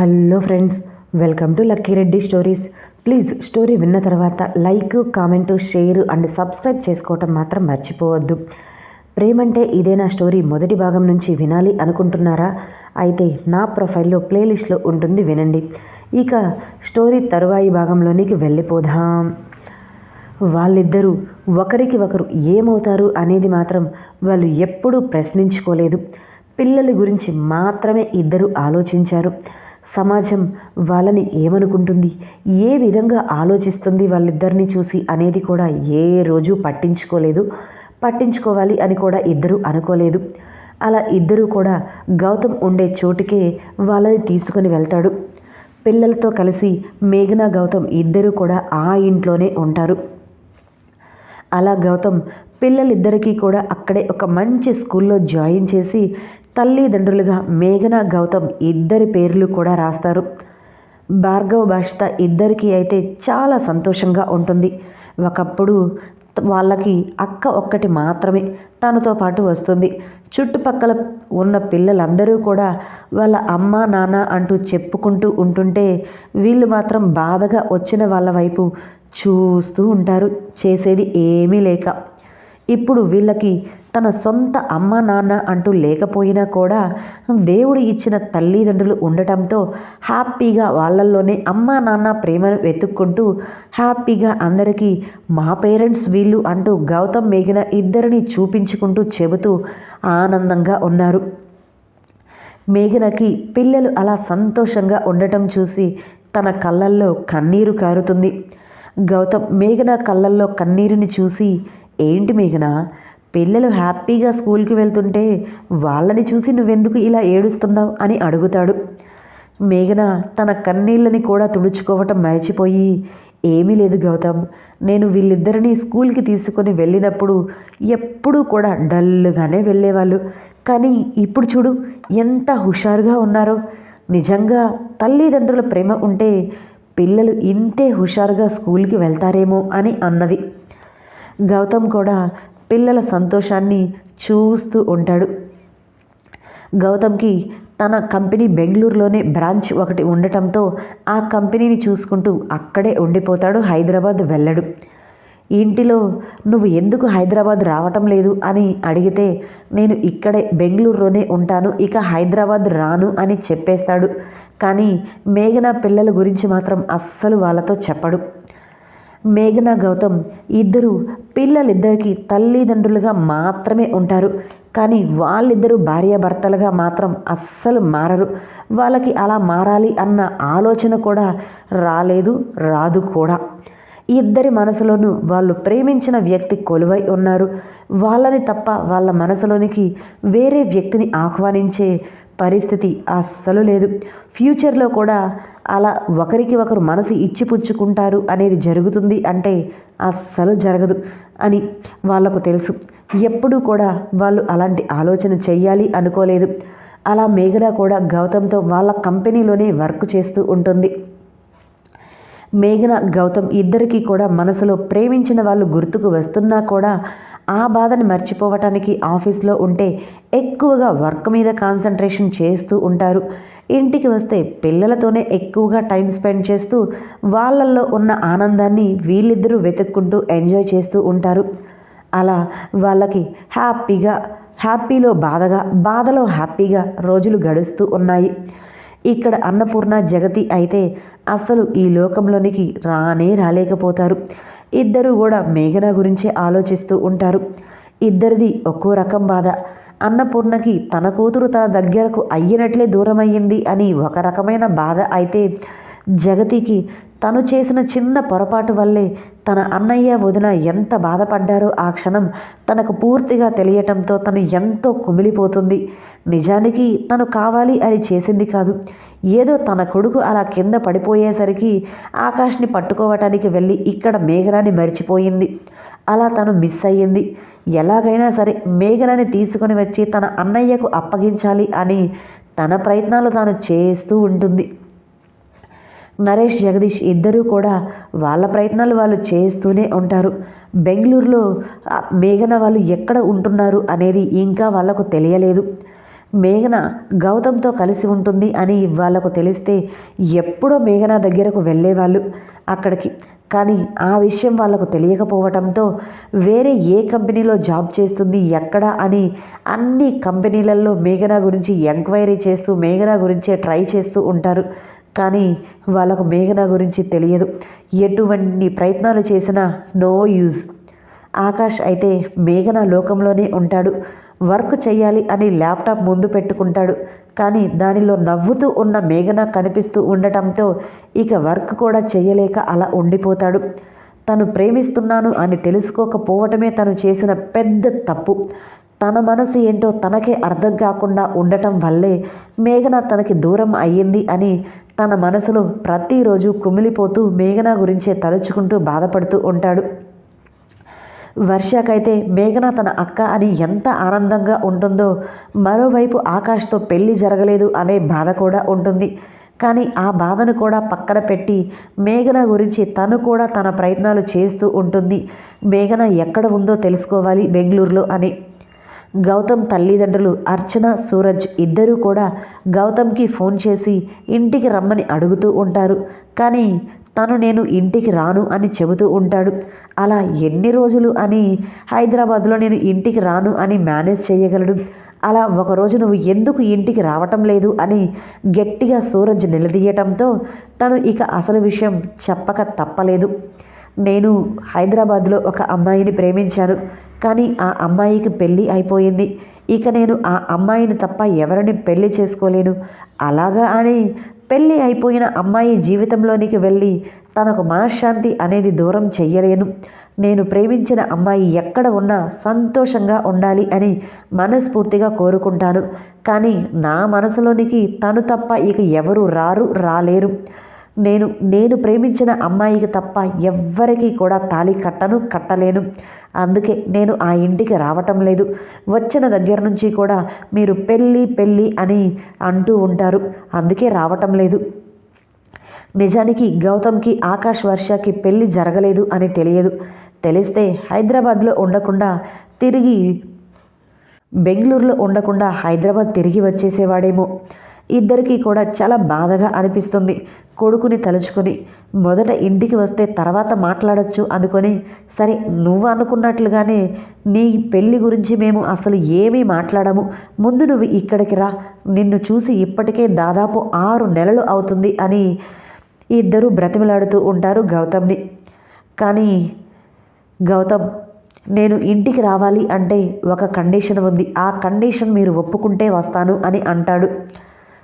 Hello friends welcome to Lucky Reddy stories. Please story విన్న తర్వాత like comment share and subscribe చేసుకోవటం మాత్రం మర్చిపోవద్దు. ప్రేమంటే ఇదే నా స్టోరీ మొదటి భాగం నుంచి వినాలి అనుకుంటున్నారా? అయితే నా ప్రొఫైల్లో ప్లేలిస్ట్లో ఉంటుంది వినండి. ఇక స్టోరీ తరువాయి భాగంలోనికి వెళ్ళిపోదాం. వాళ్ళిద్దరూ ఒకరికి ఒకరు ఏమవుతారు అనేది మాత్రం వాళ్ళు ఎప్పుడూ ప్రశ్నించుకోలేదు. పిల్లల గురించి మాత్రమే ఇద్దరు ఆలోచించారు. సమాజం వాళ్ళని ఏమనుకుంటుంది? ఏ విధంగా ఆలోచిస్తుంది వాళ్ళిద్దరిని చూసి అనేది కూడా ఏ రోజు పట్టించుకోలేదు. పట్టించుకోవాలి అని కూడా ఇద్దరు అనుకోలేదు. అలా ఇద్దరూ కూడా గౌతమ్ ఉండే చోటుకే వాళ్ళని తీసుకొని వెళ్తాడు. పిల్లలతో కలిసి మేఘనా గౌతమ్ ఇద్దరూ కూడా ఆ ఇంట్లోనే ఉంటారు. అలా గౌతమ్ పిల్లలిద్దరికీ కూడా అక్కడే ఒక మంచి స్కూల్లో జాయిన్ చేసి తల్లిదండ్రులుగా మేఘన గౌతమ్ ఇద్దరి పేర్లు కూడా రాస్తారు. భార్గవ్ భాషిత ఇద్దరికీ అయితే చాలా సంతోషంగా ఉంటుంది. ఒకప్పుడు వాళ్ళకి అక్క ఒక్కటి మాత్రమే తనతో పాటు వస్తుంది. చుట్టుపక్కల ఉన్న పిల్లలందరూ కూడా వాళ్ళ అమ్మ నాన్న అంటూ చెప్పుకుంటూ ఉంటుంటే వీళ్ళు మాత్రం బాధగా వచ్చిన వాళ్ళ వైపు చూస్తూ ఉంటారు. చేసేది ఏమీ లేక. ఇప్పుడు వీళ్ళకి తన సొంత అమ్మ నాన్న అంటూ లేకపోయినా కూడా దేవుడు ఇచ్చిన తల్లిదండ్రులు ఉండటంతో హ్యాపీగా వాళ్ళల్లోనే అమ్మ నాన్న ప్రేమను వెతుక్కుంటూ హ్యాపీగా అందరికీ మా పేరెంట్స్ వీళ్ళు అంటూ గౌతమ్ మేఘన ఇద్దరిని చూపించుకుంటూ చెబుతూ ఆనందంగా ఉన్నారు. మేఘనకి పిల్లలు అలా సంతోషంగా ఉండటం చూసి తన కళ్ళల్లో కన్నీరు కారుతుంది. గౌతమ్ మేఘన కళ్ళల్లో కన్నీరుని చూసి ఏంటి మేఘన? పిల్లలు హ్యాపీగా స్కూల్కి వెళ్తుంటే వాళ్ళని చూసి నువ్వెందుకు ఇలా ఏడుస్తున్నావు అని అడుగుతాడు. మేఘన తన కన్నీళ్ళని కూడా తుడుచుకోవటం మర్చిపోయి ఏమీ లేదు గౌతమ్ నేను వీళ్ళిద్దరినీ స్కూల్కి తీసుకొని వెళ్ళినప్పుడు ఎప్పుడూ కూడా డల్గానే వెళ్ళేవాళ్ళు. కానీ ఇప్పుడు చూడు ఎంత హుషారుగా ఉన్నారో. నిజంగా తల్లిదండ్రుల ప్రేమ ఉంటే పిల్లలు ఇంతే హుషారుగా స్కూల్కి వెళ్తారేమో అని అన్నది. గౌతమ్ కూడా పిల్లల సంతోషాన్ని చూస్తూ ఉంటాడు. గౌతమ్కి తన కంపెనీ బెంగళూరులోనే బ్రాంచ్ ఒకటి ఉండటంతో ఆ కంపెనీని చూసుకుంటూ అక్కడే ఉండిపోతాడు హైదరాబాద్ వెళ్ళడు. ఇంటిలో నువ్వు ఎందుకు హైదరాబాద్ రావటం లేదు? అని అడిగితే నేను ఇక్కడే బెంగళూరులోనే ఉంటాను ఇక హైదరాబాద్ రాను అని చెప్పేస్తాడు. కానీ మేఘన పిల్లల గురించి మాత్రం అస్సలు వాళ్ళతో చెప్పడు. మేఘన గౌతమ్ ఇద్దరు పిల్లలిద్దరికీ తల్లిదండ్రులుగా మాత్రమే ఉంటారు. కానీ వాళ్ళిద్దరూ భార్యాభర్తలుగా మాత్రం అస్సలు మారరు. వాళ్ళకి అలా మారాలి అన్న ఆలోచన కూడా రాలేదు రాదు కూడా. ఇద్దరి మనసులోనూ వాళ్ళు ప్రేమించిన వ్యక్తి కొలువై ఉన్నారు. వాళ్ళని తప్ప వాళ్ళ మనసులోనికి వేరే వ్యక్తిని ఆహ్వానించే పరిస్థితి అస్సలు లేదు. ఫ్యూచర్లో కూడా అలా ఒకరికి ఒకరు మనసు ఇచ్చిపుచ్చుకుంటారు అనేది జరుగుతుంది అంటే అస్సలు జరగదు అని వాళ్ళకు తెలుసు. ఎప్పుడూ కూడా వాళ్ళు అలాంటి ఆలోచన చెయ్యాలి అనుకోలేదు. అలా మేఘన కూడా గౌతమ్తో వాళ్ళ కంపెనీలోనే వర్క్ చేస్తూ ఉంటుంది. మేఘన గౌతమ్ ఇద్దరికీ కూడా మనసులో ప్రేమించిన వాళ్ళు గుర్తుకు వస్తున్నా కూడా ఆ బాధని మర్చిపోవటానికి ఆఫీస్లో ఉంటే ఎక్కువగా వర్క్ మీద కాన్సన్ట్రేషన్ చేస్తూ ఉంటారు. ఇంటికి వస్తే పిల్లలతోనే ఎక్కువగా టైం స్పెండ్ చేస్తూ వాళ్ళల్లో ఉన్న ఆనందాన్ని వీళ్ళిద్దరూ వెతుక్కుంటూ ఎంజాయ్ చేస్తూ ఉంటారు. అలా వాళ్ళకి హ్యాపీగా హ్యాపీలో బాధగా బాధలో హ్యాపీగా రోజులు గడుస్తూ ఉన్నాయి. ఇక్కడ అన్నపూర్ణ జగతి అయితే అసలు ఈ లోకంలోనికి రానే రాలేకపోతారు. ఇద్దరు కూడా మేఘన గురించే ఆలోచిస్తూ ఉంటారు. ఇద్దరిది ఒక్కో రకం బాధ. అన్నపూర్ణకి తన కూతురు తన దగ్గరకు అయ్యినట్లే దూరమయ్యింది అని ఒక రకమైన బాధ అయితే జగతికి తను చేసిన చిన్న పొరపాటు వల్లే తన అన్నయ్య వదిన ఎంత బాధపడ్డారో ఆ క్షణం తనకు పూర్తిగా తెలియటంతో తను ఎంతో కుమిలిపోతుంది. నిజానికి తను కావాలి అని చేసింది కాదు. ఏదో తన కొడుకు అలా కింద పడిపోయేసరికి ఆకాష్ని పట్టుకోవటానికి వెళ్ళి ఇక్కడ మేఘనాన్ని మరిచిపోయింది. అలా తను మిస్ అయ్యింది. ఎలాగైనా సరే మేఘనాన్ని తీసుకొని వచ్చి తన అన్నయ్యకు అప్పగించాలి అని తన ప్రయత్నాలు తాను చేస్తూ ఉంటుంది. నరేష్ జగదీష్ ఇద్దరూ కూడా వాళ్ళ ప్రయత్నాలు వాళ్ళు చేస్తూనే ఉంటారు. బెంగళూరులో మేఘన వాళ్ళు ఎక్కడ ఉంటున్నారు అనేది ఇంకా వాళ్ళకు తెలియలేదు. మేఘన గౌతమ్తో కలిసి ఉంటుంది అని వాళ్ళకు తెలిస్తే ఎప్పుడో మేఘన దగ్గరకు వెళ్ళేవాళ్ళు అక్కడికి. కానీ ఆ విషయం వాళ్ళకు తెలియకపోవటంతో వేరే ఏ కంపెనీలో జాబ్ చేస్తుంది ఎక్కడ అని అన్ని కంపెనీలలో మేఘన గురించి ఎంక్వైరీ చేస్తూ మేఘన గురించే ట్రై చేస్తూ ఉంటారు. కానీ వాళ్ళకు మేఘన గురించి తెలియదు. ఎటువంటి ప్రయత్నాలు చేసినా నో యూజ్. ఆకాష్ అయితే మేఘన లోకంలోనే ఉంటాడు. వర్క్ చేయాలి అని ల్యాప్టాప్ ముందు పెట్టుకుంటాడు. కానీ దానిలో నవ్వుతూ ఉన్న మేఘన కనిపిస్తూ ఉండటంతో ఇక వర్క్ కూడా చేయలేక అలా ఉండిపోతాడు. తను ప్రేమిస్తున్నాను అని తెలుసుకోకపోవటమే తను చేసిన పెద్ద తప్పు. తన మనసు ఏంటో తనకే అర్థం కాకుండా ఉండటం వల్లే మేఘన తనకి దూరం అయ్యింది అని తన మనసులో ప్రతిరోజు కుమిలిపోతూ మేఘన గురించే తలుచుకుంటూ బాధపడుతూ ఉంటాడు. వర్షకైతే మేఘన తన అక్క అని ఎంత ఆనందంగా ఉంటుందో మరోవైపు ఆకాష్తో పెళ్ళి జరగలేదు అనే బాధ కూడా ఉంటుంది. కానీ ఆ బాధను కూడా పక్కన పెట్టి మేఘన గురించి తను కూడా తన ప్రయత్నాలు చేస్తూ ఉంటుంది. మేఘన ఎక్కడ ఉందో తెలుసుకోవాలి బెంగళూరులో అని. గౌతమ్ తల్లిదండ్రులు అర్చన సూరజ్ ఇద్దరూ కూడా గౌతమ్కి ఫోన్ చేసి ఇంటికి రమ్మని అడుగుతూ ఉంటారు. కానీ తను నేను ఇంటికి రాను అని చెబుతూ ఉంటాడు. అలా ఎన్ని రోజులు అని హైదరాబాద్లో నేను ఇంటికి రాను అని మేనేజ్ చేయగలడు? అలా ఒకరోజు నువ్వు ఎందుకు ఇంటికి రావటం లేదు అని గట్టిగా సూరజ్ నిలదీయటంతో తను ఇక అసలు విషయం చెప్పక తప్పలేదు. నేను హైదరాబాద్లో ఒక అమ్మాయిని ప్రేమించాను. కానీ ఆ అమ్మాయికి పెళ్ళి అయిపోయింది. ఇక నేను ఆ అమ్మాయిని తప్ప ఎవరిని పెళ్ళి చేసుకోలేను. అలాగా అని పెళ్ళి అయిపోయిన అమ్మాయి జీవితంలోనికి వెళ్ళి తనకు మనశ్శాంతి అనేది దూరం చెయ్యలేను. నేను ప్రేమించిన అమ్మాయి ఎక్కడ ఉన్నా సంతోషంగా ఉండాలి అని మనస్ఫూర్తిగా కోరుకుంటాను. కానీ నా మనసులోనికి తను తప్ప ఇక ఎవరు రారు రాలేరు. నేను నేను ప్రేమించిన అమ్మాయికి తప్ప ఎవ్వరికీ కూడా తాళి కట్టను కట్టలేను. అందుకే నేను ఆ ఇంటికి రావటం లేదు. వచ్చిన దగ్గర నుంచి కూడా మీరు పెళ్ళి పెళ్ళి అని అంటూ ఉంటారు. అందుకే రావటం లేదు. నిజానికి గౌతమ్కి ఆకాష్ వర్షకి పెళ్ళి జరగలేదు అని తెలియదు. తెలిస్తే హైదరాబాద్లో ఉండకుండా తిరిగి బెంగళూరులో ఉండకుండా హైదరాబాద్ తిరిగి వచ్చేసేవాడేమో. ఇద్దరికీ కూడా చాలా బాధగా అనిపిస్తుంది. కొడుకుని తలుచుకొని మొదట ఇంటికి వస్తే తర్వాత మాట్లాడచ్చు అనుకొని సరే నువ్వు అనుకున్నట్లుగానే నీ పెళ్ళి గురించి మేము అసలు ఏమీ మాట్లాడము. ముందు నువ్వు ఇక్కడికి రా. నిన్ను చూసి ఇప్పటికే దాదాపు ఆరు నెలలు అవుతుంది అని ఇద్దరు బ్రతిమలాడుతూ ఉంటారు గౌతమ్ని. కానీ గౌతమ్ నేను ఇంటికి రావాలి అంటే ఒక కండిషన్ ఉంది. ఆ కండిషన్ మీరు ఒప్పుకుంటే వస్తాను అని అంటాడు.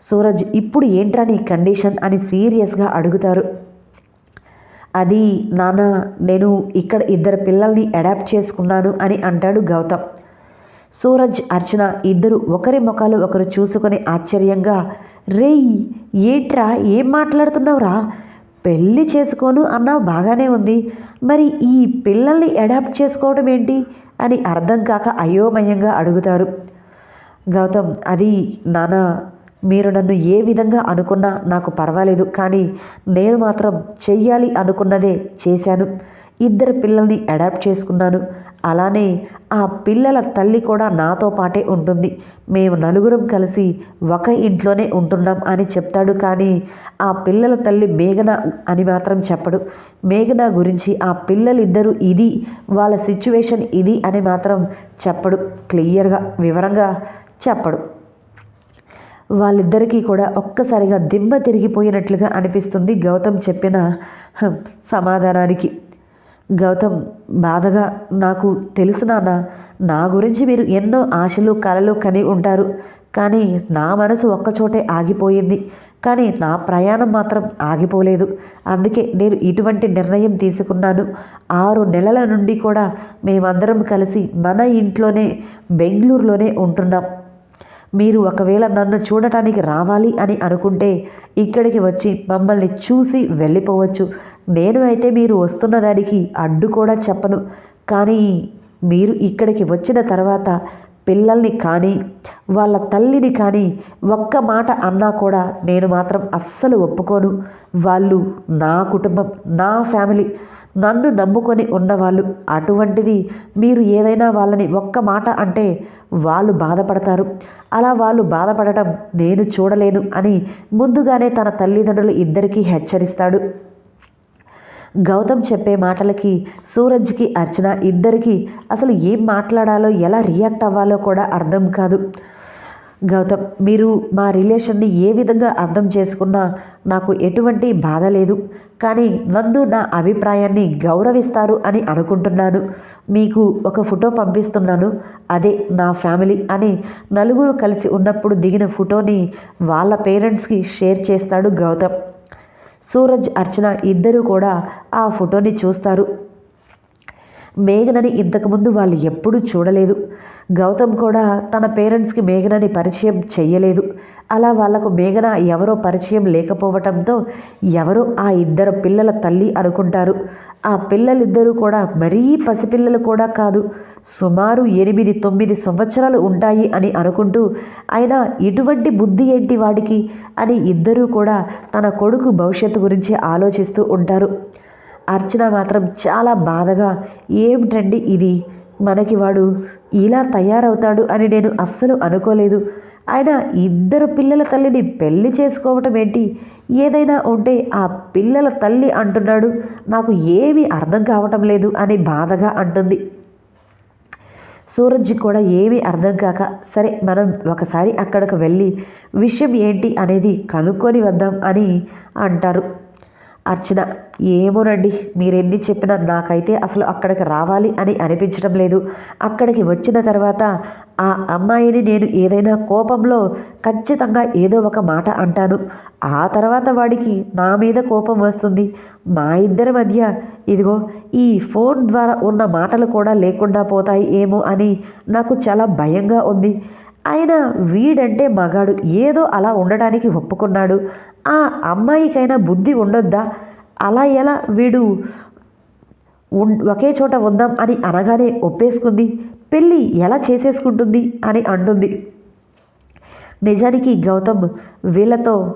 సూరజ్ ఇప్పుడు ఏంట్రా నీ కండిషన్? అని సీరియస్గా అడుగుతారు. అది నాన్న నేను ఇక్కడ ఇద్దరు పిల్లల్ని అడాప్ట్ చేసుకున్నాను అని అంటాడు గౌతమ్. సూరజ్ అర్చన ఇద్దరు ఒకరి ముఖాలు ఒకరు చూసుకొని ఆశ్చర్యంగా రేయ్ ఏంట్రా ఏం మాట్లాడుతున్నావురా? పెళ్ళి చేసుకోను అన్నావు బాగానే ఉంది. మరి ఈ పిల్లల్ని అడాప్ట్ చేసుకోవడం ఏంటి? అని అర్థం కాక అయోమయంగా అడుగుతారు. గౌతమ్ అది నానా మీరు నన్ను ఏ విధంగా అనుకున్నా నాకు పర్వాలేదు కానీ నేను మాత్రం చెయ్యాలి అనుకున్నదే చేశాను. ఇద్దరు పిల్లల్ని అడాప్ట్ చేసుకున్నాను. అలానే ఆ పిల్లల తల్లి కూడా నాతో పాటే ఉంటుంది. మేము నలుగురం కలిసి ఒక ఇంట్లోనే ఉంటున్నాం అని చెప్తాడు కానీ ఆ పిల్లల తల్లి మేఘన అని మాత్రం చెప్పడు. మేఘన గురించి ఆ పిల్లలిద్దరూ ఇది వాళ్ళ సిచ్యువేషన్ ఇది అని మాత్రం చెప్పడు. క్లియర్గా వివరంగా చెప్పడు. వాళ్ళిద్దరికీ కూడా ఒక్కసారిగా దిమ్మ తిరిగిపోయినట్లుగా అనిపిస్తుంది గౌతమ్ చెప్పిన సమాధానానికి. గౌతమ్ బాధగా నాకు తెలుసు నాన్న. నా గురించి మీరు ఎన్నో ఆశలు కలలు కని ఉంటారు. కానీ నా మనసు ఒక్కచోటే ఆగిపోయింది. కానీ నా ప్రయాణం మాత్రం ఆగిపోలేదు. అందుకే నేను ఇటువంటి నిర్ణయం తీసుకున్నాను. ఆరు నెలల నుండి కూడా మేమందరం కలిసి మన ఇంట్లోనే బెంగళూరులోనే ఉంటున్నాం. మీరు ఒకవేళ నన్ను చూడటానికి రావాలి అని అనుకుంటే ఇక్కడికి వచ్చి మమ్మల్ని చూసి వెళ్ళిపోవచ్చు. నేను అయితే మీరు వస్తున్న దానికి అడ్డు కూడా చెప్పను. కానీ మీరు ఇక్కడికి వచ్చిన తర్వాత పిల్లల్ని కానీ వాళ్ళ తల్లిని కానీ ఒక్క మాట అన్నా కూడా నేను మాత్రం అస్సలు ఒప్పుకోను. వాళ్ళు నా కుటుంబం నా ఫ్యామిలీ నన్ను నమ్ముకొని ఉన్నవాళ్ళు. అటువంటిది మీరు ఏదైనా వాళ్ళని ఒక్క మాట అంటే వాళ్ళు బాధపడతారు. అలా వాళ్ళు బాధపడటం నేను చూడలేను అని ముందుగానే తన తల్లిదండ్రులు ఇద్దరికీ హెచ్చరిస్తాడు. గౌతమ్ చెప్పే మాటలకి సూరజ్కి అర్చన ఇద్దరికీ అసలు ఏం మాట్లాడాలో ఎలా రియాక్ట్ అవ్వాలో కూడా అర్థం కాదు. గౌతమ్ మీరు మా రిలేషన్ని ఏ విధంగా అర్థం చేసుకున్నా నాకు ఎటువంటి బాధ లేదు. కానీ నన్ను నా అభిప్రాయాన్ని గౌరవిస్తారు అని అనుకుంటున్నాను. మీకు ఒక ఫోటో పంపిస్తున్నాను. అదే నా ఫ్యామిలీ అని నలుగురు కలిసి ఉన్నప్పుడు దిగిన ఫోటోని వాళ్ళ పేరెంట్స్కి షేర్ చేస్తాడు గౌతమ్. సూరజ్ అర్చన ఇద్దరూ కూడా ఆ ఫోటోని చూస్తారు. మేఘనని ఇంతకుముందు వాళ్ళు ఎప్పుడూ చూడలేదు. గౌతమ్ కూడా తన పేరెంట్స్కి మేఘనని పరిచయం చెయ్యలేదు. అలా వాళ్ళకు మేఘన ఎవరో పరిచయం లేకపోవటంతో ఎవరో ఆ ఇద్దరు పిల్లల తల్లి అనుకుంటారు. ఆ పిల్లలిద్దరూ కూడా మరీ పసిపిల్లలు కూడా కాదు. సుమారు ఎనిమిది తొమ్మిది సంవత్సరాలు ఉంటాయి అని అనుకుంటూ ఆయన ఇటువంటి బుద్ధి ఏంటి వాడికి అని ఇద్దరూ కూడా తన కొడుకు భవిష్యత్తు గురించి ఆలోచిస్తూ ఉంటారు. అర్చన మాత్రం చాలా బాధగా ఏమిటండి ఇది? మనకి వాడు ఇలా తయారవుతాడు అని నేను అస్సలు అనుకోలేదు. ఆయన ఇద్దరు పిల్లల తల్లిని పెళ్ళి చేసుకోవటం ఏంటి? ఏదైనా ఉంటే ఆ పిల్లల తల్లి అంటున్నాడు. నాకు ఏమీ అర్థం కావటం లేదు అని బాధగా అంటుంది. సూరజ్ కూడా ఏమీ అర్థం కాక సరే మనం ఒకసారి అక్కడికి వెళ్ళి విషయం ఏంటి అనేది కనుక్కొని వద్దాం అని అంటారు. అర్చన ఏమోనండి మీరెన్ని చెప్పినా నాకైతే అసలు అక్కడికి రావాలి అని అనిపించడం లేదు. అక్కడికి వచ్చిన తర్వాత ఆ అమ్మాయిని నేను ఏదైనా కోపంలో ఖచ్చితంగా ఏదో ఒక మాట అంటాను. ఆ తర్వాత వాడికి నా మీద కోపం వస్తుంది. మా ఇద్దరి మధ్య ఇదిగో ఈ ఫోన్ ద్వారా ఉన్న మాటలు కూడా లేకుండా పోతాయి ఏమో అని నాకు చాలా భయంగా ఉంది. ఆయన వీడంటే మగాడు ఏదో అలా ఉండడానికి ఒప్పుకున్నాడు. ఆ అమ్మాయికైనా బుద్ధి ఉండొద్దా? అలా ఎలా వీడు ఒకే చోట ఉందాం అని అనగానే ఒప్పేసుకుంది. పెళ్ళి ఎలా చేసేసుకుంటుంది అని అంటుంది. నిజానికి గౌతమ్ వీళ్ళతో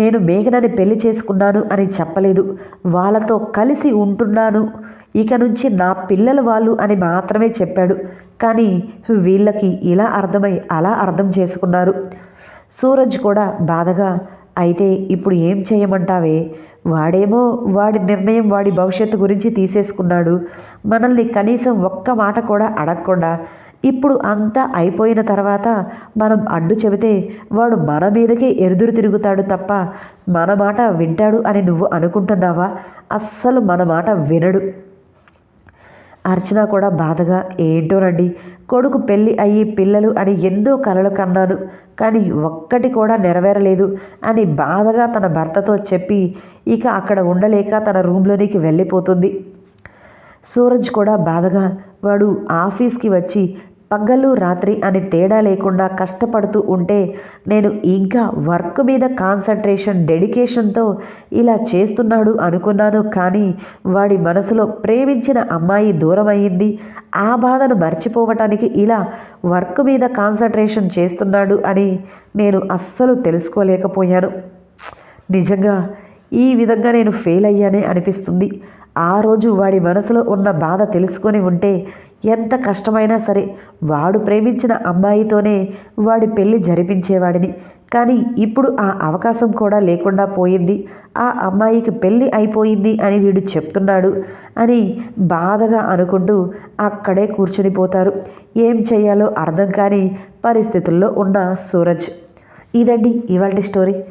నేను మేఘనని పెళ్ళి చేసుకున్నాను అని చెప్పలేదు. వాళ్ళతో కలిసి ఉంటున్నాను. ఇక నుంచి నా పిల్లలు వాళ్ళు అని మాత్రమే చెప్పాడు. కానీ వీళ్ళకి ఇలా అర్థమై అలా అర్థం చేసుకున్నారు. సూరజ్ కూడా బాధగా అయితే ఇప్పుడు ఏం చేయమంటావే? వాడేమో వాడి నిర్ణయం వాడి భవిష్యత్తు గురించి తీసేసుకున్నాడు. మనల్ని కనీసం ఒక్క మాట కూడా అడగకుండా ఇప్పుడు అంతా అయిపోయిన తర్వాత మనం అడ్డు చెబితే వాడు మన మీదకే ఎదురు తిరుగుతాడు తప్ప మన మాట వింటాడు అని నువ్వు అనుకుంటున్నావా? అస్సలు మన మాట వినడు. అర్చన కూడా బాధగా ఏంటోనండి కొడుకు పెళ్ళి అయ్యి పిల్లలు అని ఎన్నో కలలు కన్నాను కానీ ఒక్కటి కూడా నెరవేరలేదు అని బాధగా తన భర్తతో చెప్పి ఇక అక్కడ ఉండలేక తన రూమ్లోనికి వెళ్ళిపోతుంది. సూరజ్ కూడా బాధగా వాడు ఆఫీస్కి వచ్చి పగలు రాత్రి అని తేడా లేకుండా కష్టపడుతూ ఉంటే నేను ఇంకా వర్క్ మీద కాన్సన్ట్రేషన్ డెడికేషన్తో ఇలా చేస్తున్నాడు అనుకున్నాను కానీ వాడి మనసులో ప్రేమించిన అమ్మాయి దూరం అయ్యింది ఆ బాధను మర్చిపోవటానికి ఇలా వర్క్ మీద కాన్సన్ట్రేషన్ చేస్తున్నాడు అని నేను అస్సలు తెలుసుకోలేకపోయాను. నిజంగా ఈ విధంగా నేను ఫెయిల్ అయ్యానే అనిపిస్తుంది. ఆ రోజు వాడి మనసులో ఉన్న బాధ తెలుసుకొని ఉంటే ఎంత కష్టమైనా సరే వాడు ప్రేమించిన అమ్మాయితోనే వాడి పెళ్ళి జరిపించేవాడిని. కానీ ఇప్పుడు ఆ అవకాశం కూడా లేకుండా పోయింది. ఆ అమ్మాయికి పెళ్ళి అయిపోయింది అని వీడు చెప్తున్నాడు అని బాధగా అనుకుంటూ అక్కడే కూర్చుని పోతారు. ఏం చేయాలో అర్థం కాని పరిస్థితుల్లో ఉన్న సూరజ్. ఇదండి ఇవాళ స్టోరీ.